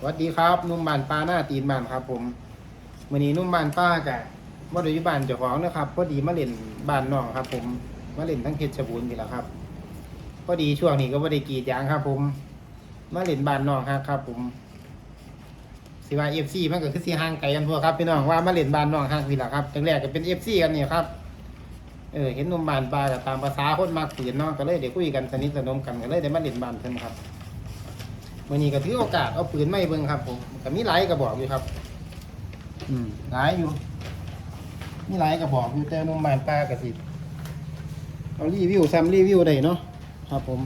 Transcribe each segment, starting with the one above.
สวัสดีครับนุ่มบานป้าหน้าตีนบานครับ ผมวันนี้นุ่มบานป้ากะบ่ได้อยู่บ้านเจ้าของนะครับพอดีมาเล่นบานน้องครับ ผมมาเล่นทั้งเพชรบูรณ์นี่แหละครับพอดีช่วงนี้ก็บ่ได้กรีดยางครับ ผมมาเล่นบานน้องครับครับ ผมสิว่า FC มันก็คือสิห่างไกลกันพวกครับพี่น้องว่ามาเล่นบานน้องฮักนี่แหละครับตั้งแรกก็เป็น FC กันนี่ครับเออเห็นนุ่มบานปลากับตามภาษาคนมากปืนเนาะก็เลยเดี๋ยวคุยกันสนิทสนมกันก็เลยได้มาเล่นบานเพิ่นครับ วันนี้ก็ถือโอกาสเอาปืนไม่เบิ่งครับผมก็มีหลายกระบอกอยู่ครับ อืมหลายอยู่ มีหลายกระบอกอยู่แต่หนุ่มบานปลาก็สิเอารีวิวซ้ำรีวิวได้เนาะครับ ผม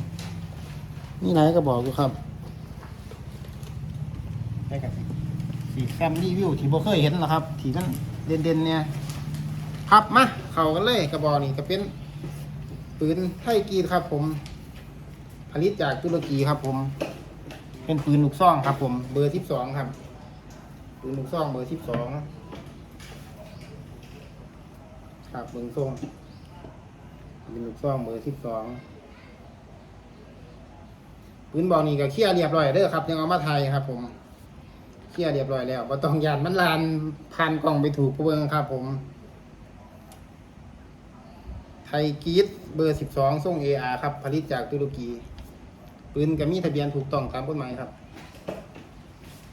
มีหลายกระบอกอยู่ครับได้กับสีซ้ำรีวิวที่บ่เคยเห็นหรอกครับที่มันเด่นๆเนี่ยครับมาเข้ากันเลยกระบอกนี่ก็เป็นปืนไทยกรีดครับ ผม ผลิตจากตุรกีครับผม เป็นปืนลูกซองครับ ผม เบอร์ที่สองครับ ปืนลูกซองเบอร์ที่สองครับเบอร์ทรงปืนลูกซองเบอร์ที่สองปืนบอกนี่ก็เคลียร์เรียบร้อยเด้อครับยังเอามาไทยครับ ผมเคลียร์เรียบร้อยแล้วบ่ต้องยานมันลานพันกล่องไปถูกเบิ่งครับ ผม ไทยกรีดเบอร์12ส่ง AR ครับ ผลิตจากตุรกี ปืนก็มีทะเบียนถูกต้องตามกฎหมายครับ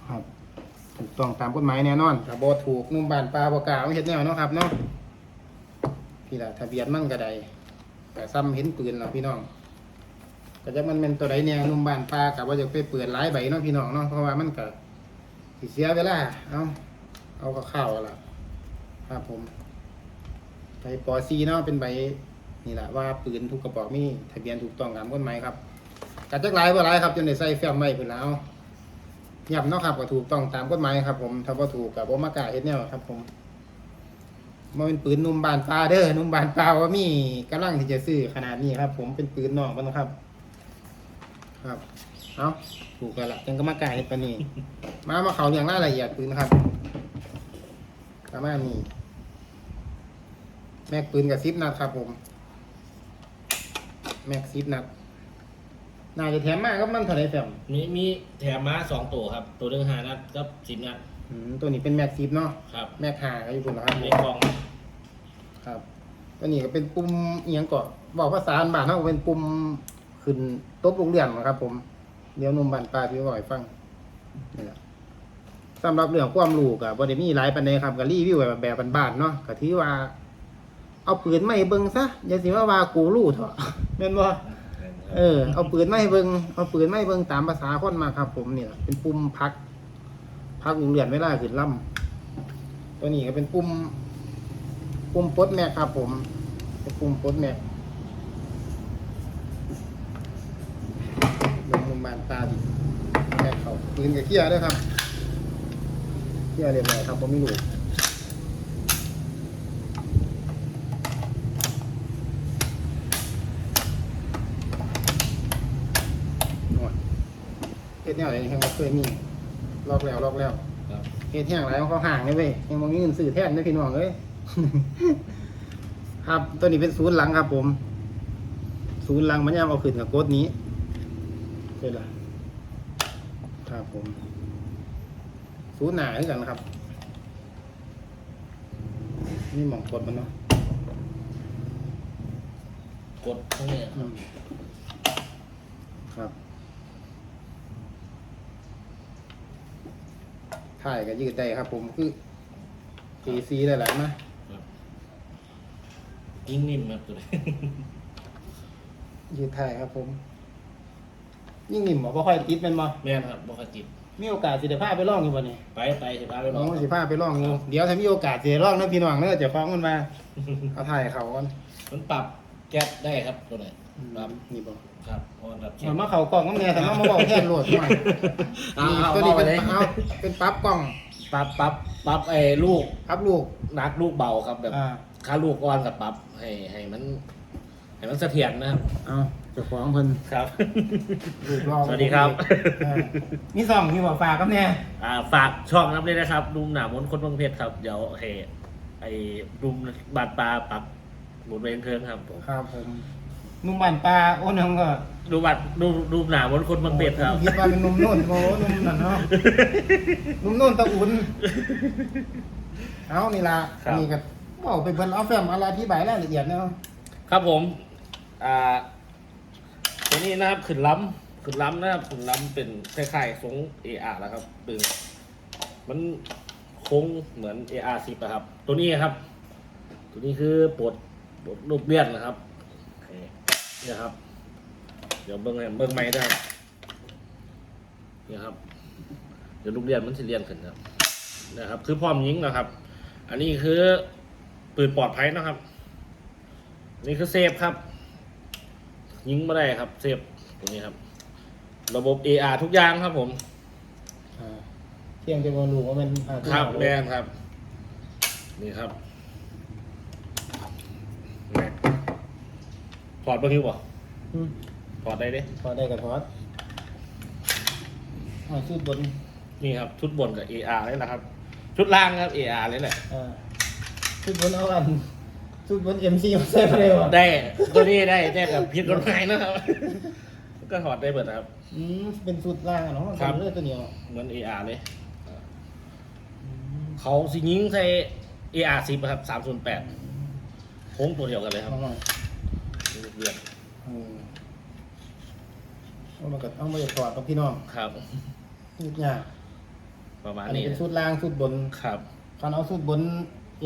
ครับ ถูกต้องตามกฎหมายแน่นอนถ้าบ่ถูกนุ่มบานปลาบ่กล้าเอาเฮ็ดแนวเนาะครับเนาะพี่ล่ะทะเบียนมันก็ได้แต่ซ้ำเห็นปืนแล้วพี่น้องก็จะมันเป็นตัวใดแนวนุ่มบานปลากับว่าจะไปเปิดหลายใบเนาะพี่น้องเนาะเพราะว่ามันก็สิเสียเวลาเอาเอาก็เข้าวๆล่ะครับผมใบปอซีเนาะเป็นใบนี่แหละว่าปืนทุกกระบอกมีทะเบียนถูกต้องตามกฎหมายครับ กัดจักหลายบ่หลายครับจนได้ใส่แฟ้มไว้เพิ่นแล้วย้ำเนาะครับก็ถูกต้องตามกฎหมายครับ ผมถ้าบ่ถูกก็บ่มากล้าเฮ็ดแนวครับ ผมบ่เป็นปืนนุ่มบานปลาเด้อนุ่มบานปลาว่ามีกำลังที่จะซื้อขนาดนี้ครับ ผมเป็นปืนนอกมันนะครับ ครับเอาถูกกันละจังก็มากล้าเฮ็ดปานนี้ มามาเขาเรื่องรายละเอียดปืนครับประมาณนี้แม็กปืนกับซิปนัดครับผม แม็กซิปนัด น่าจะแถมมากก็มันเท่าไหรแฟมมีมีแถมม้าสองตัวครับ ตัวหนึ่งห้านัดกับสิบนัดอืมตัวนี้เป็นแม็กซิปเนาะครับแม็กหาก็อยู่คุณนะครับในกล่องครับตัวนี้ก็เป็นปุ่มเอียงก่อนบอกภาษาอันบานเขาก็เป็นปุ่มขึ้นโต๊ะโรงเรียนนะครับ ผมเดี๋ยวหนุ่มบานปลาพี่บ่อยฟังนี่แหละสำหรับเรื่องความรู้กับบริมีหลายปันใดครับกับรีวิวแบบแบบบ้านๆเนาะก็ถือว่า เอาปืนไม่เบิ่งซะอย่าสิว่าว่ากูรู้เถอะแม่นบ่ เออ เอาปืนไม่เบิงเอาปืนไม่เบิงตามภาษาคนมาครับ ผมเนี่ย เป็นปุ่มพัก พักวงเรียนเวลาขึ้นล่ำตัวนี้ก็เป็นปุ่ม ปุ่มปลดแม็กครับ ผมเป็นปุ่มปลดแม็กลงมุมบานตาดิแม็กเขาปืนกับเกียร์ด้วยครับเกียร์เรียบร้อยครับผมไม่รู้หน่อยเฮ็ด แนวอะไรนี่ยังบ่เคยมีลอกแล้วลอกแล้วครับเฮ็ดแห้งหลายของเขาห่างเลยเว้ยยังมองเงินซื้อแทนได้อพี่น้องเอ้ย ครับตัวนี้เป็นศูนย์หลังครับ ผม ศูนย์หลังมันยามเอาขึ้นกับโกดนี้เป็นไรครับผม ศูนย์หนาคือกันครับ นี่หมองกดมันเนาะกดตรงนี้อืมครับ ถ่ายก็ยืดได้ครับ ผมคือ PC ได้หลายๆนะครับยิงนิ่มครับตัวนี้ ยืดถ่ายครับ ผม ยิ่งนิ่มบ่ค่อยติดแมันบ่แม่นครับบกจิตมีโอกาสสิได้พาไปลองอยู่บ่นี่ไปไปสิพาไปลน้อองงสิพาไปลองอยู่เดี๋ยวถ้ามีโอกาสสิได้ลองเด้อพี่น้องเด้อเจะฟ้าของมันมาเอาถ่ายเขาก่อนมันปรับแก๊สได้ครับตัวไหนปรับนี่บ่ ครับเพราะว่ารับมันมาเข้ากล่องก็แม่แต่มามาบอกแทนโหลดหน่อยเอานี่เอาตัวนี้เอาไปเป็นเลยเอาเป็นปั๊บกล่องปรับปรับปรับไอ้ลูกปั๊บลูกนักลูกเบาครับแบบอ่าค่าลูกอ่อนกับปรับให้ให้มันให้มันเสถียรนะครับเอาเจ้าของเพิ่นครับ ลูกรอสวัสดีครับ เออมีซองมีบ่ฝากกับแน่อ่าฝากช่องน้ำเลยนะครับดุมหนามนคนบางเพชรครับเดี๋ยวเฮไอ้ดุมบาดปลาปรับหมุนเวนเทิงครับผม ครับผมค หนุ่มบ้านปลาโอ้น้องก็ดูบัตรดูดูหนาบนคนบางเป็ดครับ คิดว่าเป็นหนุ่มโน่นโอ้หนุ่มนั่นเนาะหนุ่มโน่นตะอุ่นเอานี่ล่ะครับ นี่ก็บอกไปเพิ่นเอาแฟ้มอะไรอธิบายรายละเอียดเนาะครับผม อ่าตัวนี้นะครับขึ้นล้ำขึ้นล้ำนะครับขึ้นล้ำเป็นคล้ายๆทรง AR นะครับเป็นมันโค้งเหมือน AR 10อะครับ ตัวนี้ครับ ตัวนี้คือปลดปลดรูปเลียนนะครับนี่เนี่ยครับ เดี๋ยวเบิ้งให้เบิ้งไม้ได้เนี่ยครับ เดี๋ยวลูกเลียนมันจะเลียนขึ้นครับนะครับ คือพร้อมยิงนะครับ อันนี้คือปืนปลอดภัยนะครับ นี่คือเซฟครับ ยิงไม่ได้ครับ เซฟตรงนี้ครับ ระบบ AR ทุกอย่างครับผมอ่าเที่ยงจะบ่รู้ว่ามันอ่าครับที่แมเานครับ นี่ครับแม่ถ อดเบิ้งอยู่ป่ะอืมถอดได้เด้ พอได้กับทอดเอาชุดบนนี่ครับ ชุดบนกับ AR นี่แหละครับ ชุดล่างครับ AR นี่แหละ อ่าชุดบนเอาอันชุดบน MC มาใส่ไปเลยวะได้ตัวนี้ได้ได้กับผิดกฎหมายนะครับ ก็ถอดได้เบิดนะครับ อืมเป็นชุดล่างอะเนาะครับเลือดตัวเดียวเหมือน AR เลยเขาสิยิงใส่ AR 10ครับ308โค้งตัวเดียวกันเลยครับ เอาหน่อย เรียนอืมเอามากับเอามาจากถอดกับพี่น้องครับชุดยากประมาณอันนี้นี้เป็นชุดล่างชุดบนครับ คันเอาชุดบน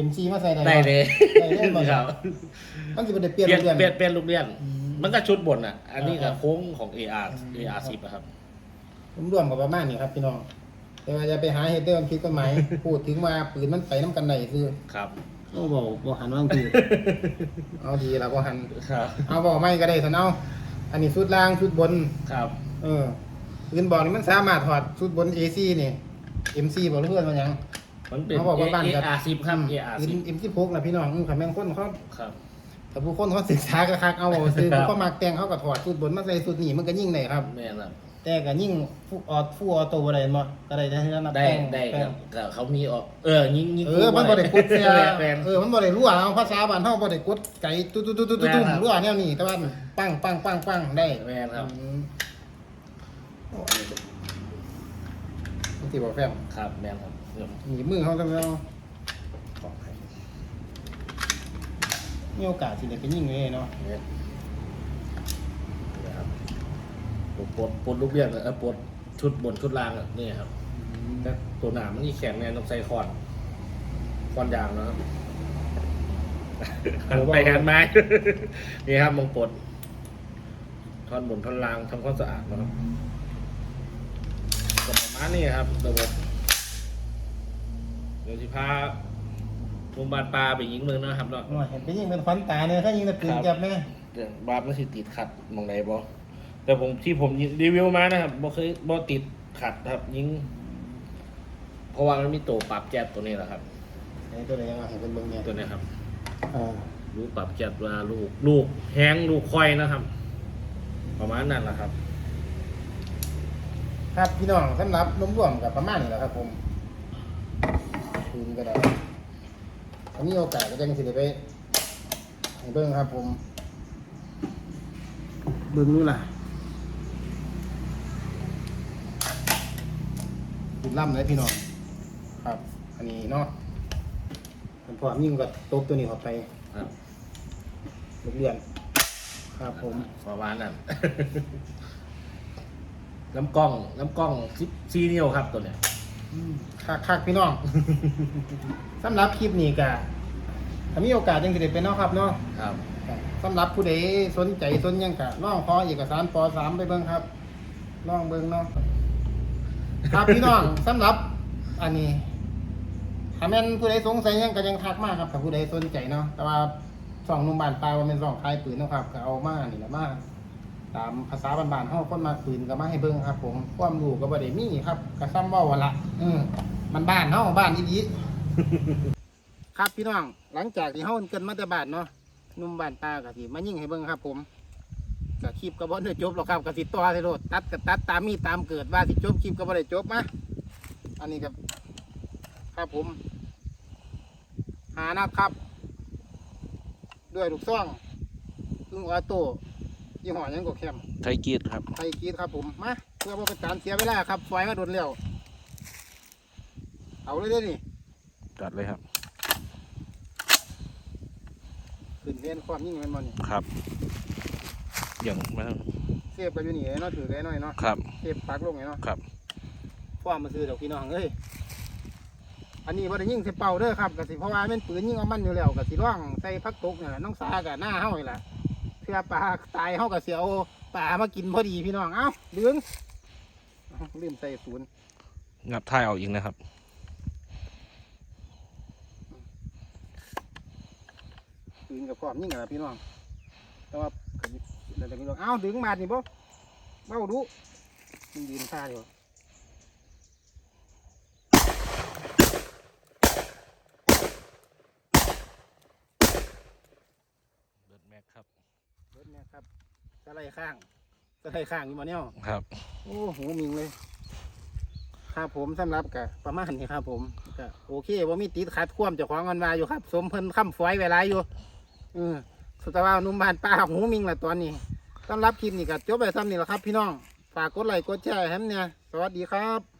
MC มาใส่ได้ได้เลยได้เลยบ่ครับมันจะเป็นเปลี่ยนเปลี่ยนเรื่องเปลี่ยนเปลี่ยนลูกเรียน อืม มันก็ชุดบนอะ อันนี้ก็อ่าโค้งของ AR อืม AR 10อะครับ รวมๆกับประมาณนี้ครับ พี่น้อง แต่ว่าจะไปหาเฮดเดอร์มันผิดกฎหมาย พูดถึงว่าปืนมันไปน้ำกันได้คือ ครับ โอ้บอกบอกหันว่างทีเอาทีแล้วก็หัน ครับ เอาบอกไม่ก็ได้ท่านเอาอันนี้ชุดล่างชุดบน ครับ เออปืนบอกนี่มันสามารถถอดชุดบน AC นี่ MC บอกเพื่อนมันยัง มันเป็นเขาบอกว่าบ้านกับ AR 10ครับ AR ปืน MC พกนะพี่น้องอืมขันแม่งคนเขา10ครับ แต่ผู้คนเขาศึกษาก็คักเอาซื้อเขาก็มักแต่งเขาก็ถอดชุดบนมาใส่ชุดนี้มันก็ยิ่งได้ครับ แม่นครับ แต่ก็ยิ่งฟูออดฟูออโต้อะไรมาก็ได้ทั้งนั้นนะได้แป้งได้แป้ครังบก็เขามีออก เออยิงยิงเออ มันบ่ได้กดเสียแม่นเออ มันบ่ได้รั่วเอาภาษาบ้านเฮาบ่ได้กดไก่ตุ๊ดตุ๊ดตุ๊ดตุ๊ดตุ๊ดแม่นครับ รั่วแนวนี้แต่ว่าปังปังปังปังได้แม่นครับ อืมโอ้อันนี้ก็มันสิบ่แฟมครับแม่นครับเดี๋ยวหนีบมือเฮาจังแล้วมีโอกาสสิได้ไปยิงเลยเนาะเนี่ยนะครับ ปลดปลดปลดลูกเรียนเออปลดชุดบนชุดล่างอะนี่ครับแต่ตัวหนามมันนี่แข็งแน่ต้องใส่คอนคอนยางนะครับหันไปหันไม้ นี่ครับมงปลดท่อนบนท่อนล่างทำความสะอาดนะครับก็ประมาณนี้ครับระบบเดี๋ยวสิพาโรงพยาบาลปลาไปยิงเมืองนะครับเนาะ โอ้ยเห็นไปยิงเป็นฟันตายเนี่ยถ้ายิงแต่ปืนครับจับแม่ เดี๋ยวบาปมันสิติดขัดมองไหนบอ แต่ผมที่ผมรีวิวมานะครับบ่เคยบ่ติดขัดครับ ยิง เพราะว่ามันมีตัวปรับแก๊สตัวนี้แหละครับไอ้ตัวไหนยังไงเห็นเป็นเบิ่งเนี่ยตัวนี้ครับอ่าลูกปรับแก๊สเวลาลูกลูกแห้งลูกค่อยนะครับ ประมาณนั้นแหละครับ ครับพี่น้องสำหรับรวมๆกับประมาณนี้แหละครับ ผมปืนก็ได้ถ้ามีโอกาสก็จะสิได้ไปให้เบิ่งครับ ผม เบิ่งนู่นล่ะ ปืนล่ำเลยพี่น้องครับ อันนี้เนาะผมพอยิ่งก็ตบตัวนี้เข้าไปครับลูกเรียนครับผมประมาณนั้นน้ำกล้องน้ำกล้องซิซีนิ้วครับตัวเนี้ยคักคักๆพี่น้องสำหรับคลิปนี้ก็ถ้ามีโอกาสยังสิได้เป็นเนาะครับเนาะครับสำหรับผู้ใดสนใจสนหยังกะน้องขอเอกสารป .3 ไปเบิ่งครับน้องเบิ่งเนาะ ครับพี่น้องสำหรับอันนี้ถ้าแม่นผู้ใดสงสัยหยังก็ยังทักมาครับถ้าผู้ใดสนใจเนาะแต่ว่าสองหนุ่มบานปลาว่าเป็นสองขายปืนนะครับก็เอามานี่แหละมาตามภาษาบ้านๆเฮาคนมาปืนก็มาให้เบิ่งครับ ผมความรู้ก็บ่ได้มีครับก็ซ้ำเว้าว่าละอืมมันบ้านเฮาบ้านดีๆครับพี่น้องหลังจากที่เฮาเกินมาแต่บ้านเนาะหนุ่มบ้านตาก็สิมายิงให้เบิ่งครับ ผม ก็คลิปก็บ่ได้จบหรอกครับก็สิต่อให้โลดตัดก็ตัดตามมีตามเกิดว่าสิจบคลิปก็บ่ได้จบมาอันนี้ก็ครับผม หานัดครับ ด้วยลูกซ่องซึ่งออโต้ยี่ห้อหยังก็แคมไทยกีดครับไทยกรีดครับผมมาเพื่อบ่เป็นการเสียเวลาครับไฟมาโดนแล้วเอาเลยเด้อนี่จัดเลยครับขึ้นเรียนความยิ่งแมันบ่นี่ครับ อย่างมันเสียบกันอยู่นี่เนาะถือได้หน่อยเนาะครับ เสียบปักลงไงเนาะครับฟ้อมมาซื้อดอกพี่น้องเอ้ยอันนี้บ่ได้ยิงใส่เป่าเด้อครับกสิเพราะว่าแม่นปืนยิงเอามันอยู่แล้วกสิร่องใส่พักตกเนี่ยน้องสากับหน้าเฮานี่ล่ะเพื่อปลาตายเฮาก็สิเอาปลามากินพอดีพี่น้องเอ้าดึงเอ้าลืมใส่ศูนย์งับท้ายออกอีกนะครับปืนกับความยิ่งอะพี่น้องแต่ว่าก็สิ แล้วแต่พี่น้องเอ้าดึงมาดิบ่เบ้าดูมันยืนท่าอยู่เบิร์ดแม็กครับเบิดเนี่ยครับสไลด์ข้างสไลด์ข้างอยู่มาเนี่ยครับโอ้โหมิงเลย ครับผมสำหรับกะประมาณนี้ครับผมก็โอเคว่ามีติดขัดความเจ้าของกันมาอยู่ครับ สมเพิ่นค้ำฝอยไว้หลายอยู่เออสุดท้ายว่าหนุ่มบ้านป้าหูมิงละตอนนี้ สำหรับคลิปนี้ก็จบไปซ้ำนี่แหละครับ พี่น้อง ฝากกดไลค์กดแชร์ให้ผมเนี่ย สวัสดีครับ